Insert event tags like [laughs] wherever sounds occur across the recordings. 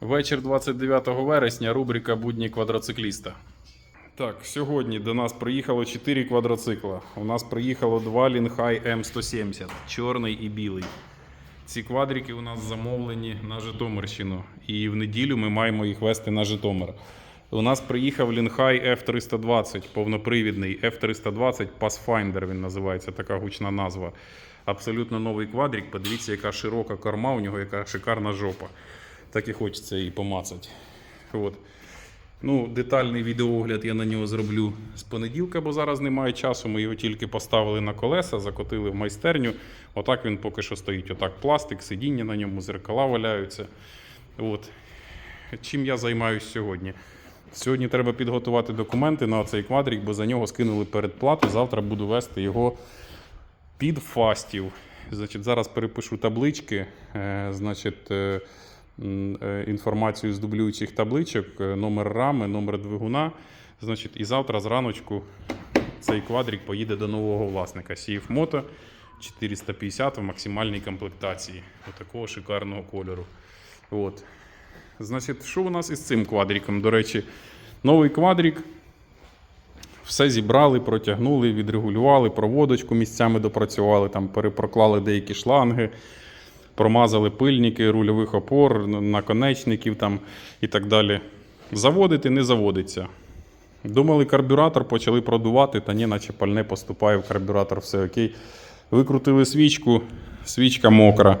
Вечір 29 вересня, рубрика Будні квадроцикліста. Так, сьогодні до нас приїхало 4 квадроцикла. У нас приїхало два Лінхай М170, чорний і білий. Ці квадрики у нас замовлені на Житомирщину. І в неділю ми маємо їх вести на Житомир. У нас приїхав Лінхай F320, повнопривідний F320 Pathfinder, він називається, така гучна назва. Абсолютно новий квадрик. Подивіться, яка широка корма у нього, яка шикарна жопа. Так і хочеться її помацати. От. Ну, детальний відеоогляд я на нього зроблю з понеділка, бо зараз немає часу. Ми його тільки поставили на колеса, закотили в майстерню. Отак він поки що стоїть. Отак пластик, сидіння на ньому, зеркала валяються. От. Чим я займаюся сьогодні? Сьогодні треба підготувати документи на цей квадрик, бо за нього скинули передплату. Завтра буду вести його під фастів. Значить, зараз перепишу таблички. Е, значить, е, інформацію з дублюючих табличок, е, номер рами, номер двигуна. Значить, і завтра зраночку цей квадрик поїде до нового власника. Сіїв Мото 450 в максимальній комплектації. Отакого шикарного кольору. От. Значить, що у нас із цим квадриком? До речі, новий квадрик. Все зібрали, протягнули, відрегулювали, проводочку місцями допрацювали, там перепроклали деякі шланги, промазали пильники рульових опор, наконечників там і так далі. Заводити не заводиться. Думали, карбюратор почали продувати, та ні, наче пальне поступає в карбюратор, все окей. Викрутили свічку, свічка мокра.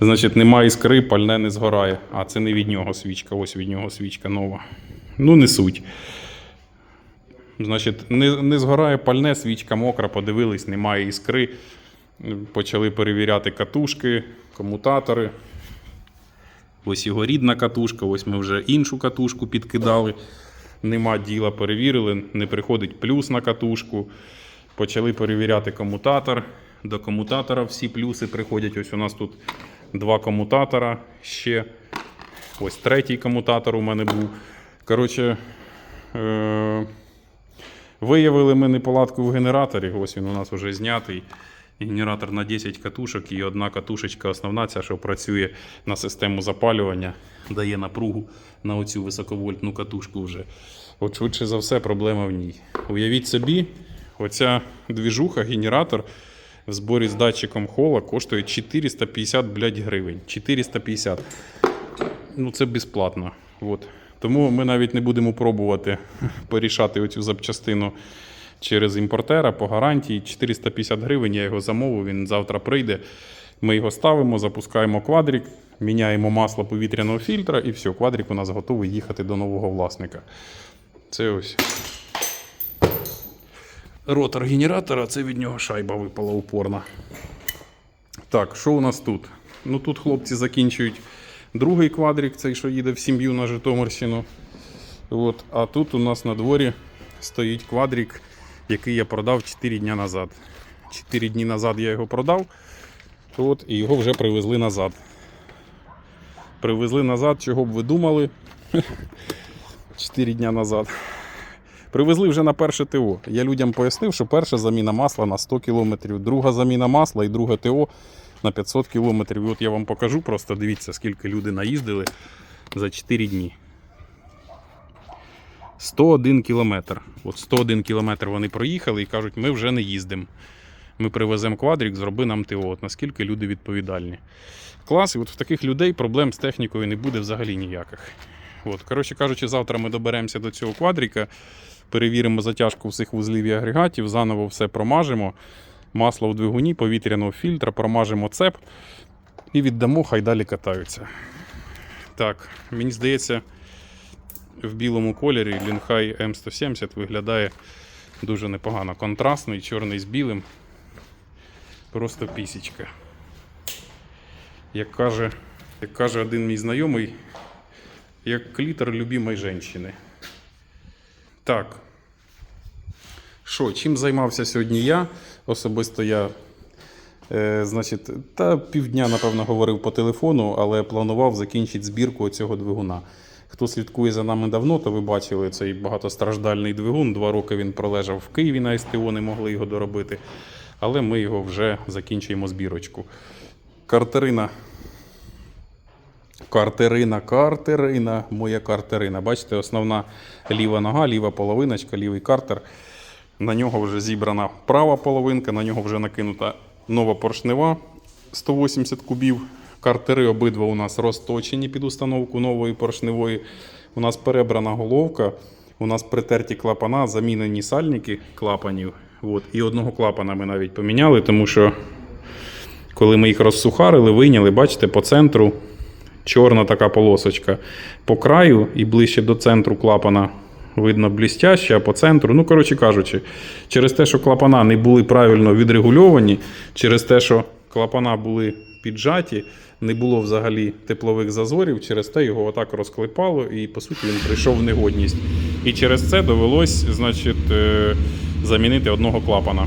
Значить, немає іскри, пальне не згорає. А це не від нього свічка, ось від нього свічка нова. Ну, не суть. Значить, не, не згорає пальне, свічка мокра, подивились, немає іскри. Почали перевіряти катушки, комутатори. Ось його рідна катушка, ось ми вже іншу катушку підкидали. Нема діла, перевірили, не приходить плюс на катушку. Почали перевіряти комутатор. До комутатора всі плюси приходять. Ось у нас тут два комутатора ще. Ось третій комутатор у мене був. Коротше, е- виявили ми неполадку в генераторі. Ось він у нас вже знятий. Генератор на 10 катушок і одна катушечка основна, ця, що працює на систему запалювання, дає напругу на оцю високовольтну катушку вже. От швидше за все, проблема в ній. Уявіть собі, оця двіжуха, генератор в зборі з датчиком хола коштує 450 блядь, гривень. 450. Ну, це безплатно. От. Тому ми навіть не будемо пробувати [laughs] порішати оцю запчастину через імпортера по гарантії. 450 гривень я його замовив, він завтра прийде. Ми його ставимо, запускаємо квадрик, міняємо масло повітряного фільтра і все, квадрик у нас готовий їхати до нового власника. Це ось. Ротор генератора, це від нього шайба випала упорна. Так, що у нас тут? Ну тут хлопці закінчують другий квадрик, цей, що їде в сім'ю на Житомирщину. От, а тут у нас на дворі стоїть квадрик, який я продав 4 дні назад. 4 дні назад я його продав. От, і його вже привезли назад. Привезли назад, чого б ви думали? [laughs] 4 дні назад. Привезли вже на перше ТО. Я людям пояснив, що перша заміна масла на 100 км, друга заміна масла і друге ТО на 500 км. От я вам покажу, просто дивіться, скільки люди наїздили за 4 дні. 101 кілометр. От 101 кілометр вони проїхали і кажуть, ми вже не їздимо. Ми привеземо квадрик, зроби нам ТО. От наскільки люди відповідальні. Клас, і от в таких людей проблем з технікою не буде взагалі ніяких. От, коротше кажучи, завтра ми доберемося до цього квадрика, перевіримо затяжку всіх вузлів і агрегатів, заново все промажемо. Масло в двигуні, повітряного фільтра, промажемо цеп і віддамо, хай далі катаються. Так, мені здається, в білому кольорі Лінхай М170 виглядає дуже непогано. Контрастний, чорний з білим. Просто пісічка. Як каже, як каже один мій знайомий, як клітер любимої жінки. Так. Що, чим займався сьогодні я? Особисто я, е, значить, та півдня, напевно, говорив по телефону, але планував закінчити збірку цього двигуна. Хто слідкує за нами давно, то ви бачили цей багатостраждальний двигун. Два роки він пролежав в Києві на СТО, не могли його доробити. Але ми його вже закінчуємо збірочку. Картерина Картерина, картерина, моя картерина. Бачите, основна ліва нога, ліва половиночка, лівий картер. На нього вже зібрана права половинка, на нього вже накинута нова поршнева 180 кубів. Картери обидва у нас розточені під установку нової поршневої. У нас перебрана головка, у нас притерті клапана, замінені сальники клапанів. От. І одного клапана ми навіть поміняли, тому що коли ми їх розсухарили, вийняли, бачите, по центру чорна така полосочка. По краю і ближче до центру клапана видно блістяще, а по центру, ну, коротше кажучи, через те, що клапана не були правильно відрегульовані, через те, що клапана були піджаті, не було взагалі теплових зазорів, через те його отак розклепало, і по суті він прийшов в негодність. І через це довелось, значить, е, замінити одного клапана.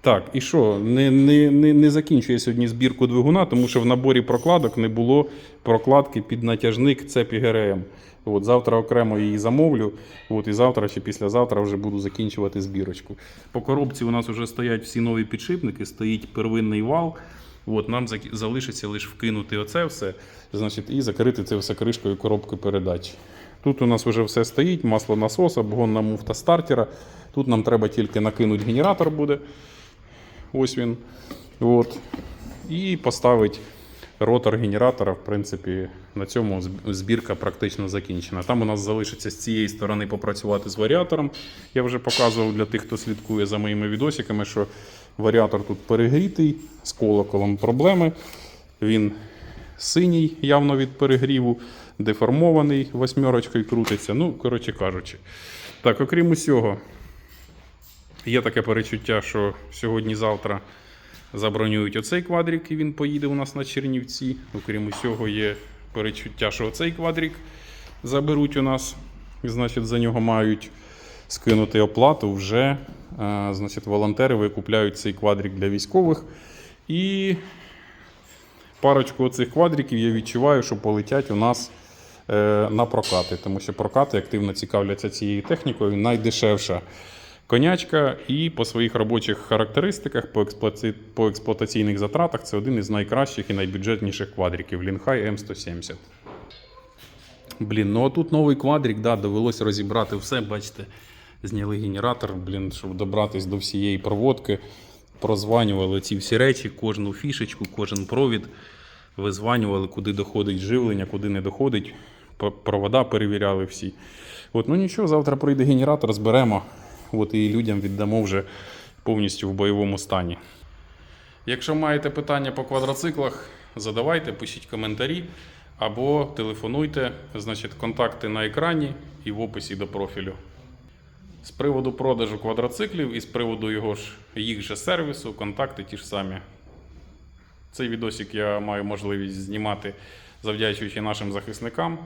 Так, і що? Не, не, не, не закінчує сьогодні збірку двигуна, тому що в наборі прокладок не було прокладки під натяжник цепі ГРМ. От, завтра окремо її замовлю. От, і завтра чи післязавтра вже буду закінчувати збірочку. По коробці у нас вже стоять всі нові підшипники, стоїть первинний вал. От, нам залишиться лише вкинути оце все значить, і закрити це все кришкою коробки передач. Тут у нас вже все стоїть, масло насоса, обгонна муфта стартера. Тут нам треба тільки накинути генератор буде. Ось він. От. І поставить ротор генератора. В принципі, на цьому збірка практично закінчена. Там у нас залишиться з цієї сторони попрацювати з варіатором. Я вже показував для тих, хто слідкує за моїми відосиками, що варіатор тут перегрітий, з колоколом проблеми. Він синій, явно від перегріву, деформований, восьмерочкою крутиться. Ну, коротше кажучи. Так, окрім усього, Є таке перечуття, що сьогодні-завтра забронюють оцей квадрик, і він поїде у нас на Чернівці. Окрім усього, є перечуття, що оцей квадрик заберуть у нас. І, значить, за нього мають скинути оплату вже. Значить, волонтери викупляють цей квадрик для військових. І парочку оцих квадриків я відчуваю, що полетять у нас е, на прокати, тому що прокати активно цікавляться цією технікою. Найдешевша конячка, і по своїх робочих характеристиках, по, експлуаці... по експлуатаційних затратах це один із найкращих і найбюджетніших квадриків Лінхай М170. Блін, ну а тут новий квадрик, да, довелося розібрати все. Бачите, зняли генератор, блін, щоб добратись до всієї проводки. Прозванювали ці всі речі, кожну фішечку, кожен провід. Визванювали, куди доходить живлення, куди не доходить. Провода перевіряли всі. От, ну нічого, завтра прийде генератор, зберемо. От, і людям віддамо вже повністю в бойовому стані. Якщо маєте питання по квадроциклах, задавайте, пишіть коментарі або телефонуйте. Значить, контакти на екрані і в описі до профілю. З приводу продажу квадроциклів і з приводу його ж їх же сервісу, контакти ті ж самі. Цей відосик я маю можливість знімати завдячуючи нашим захисникам.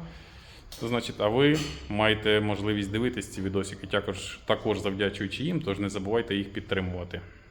Значить, а ви маєте можливість дивитись ці відосики також, також завдячуючи їм, тож не забувайте їх підтримувати.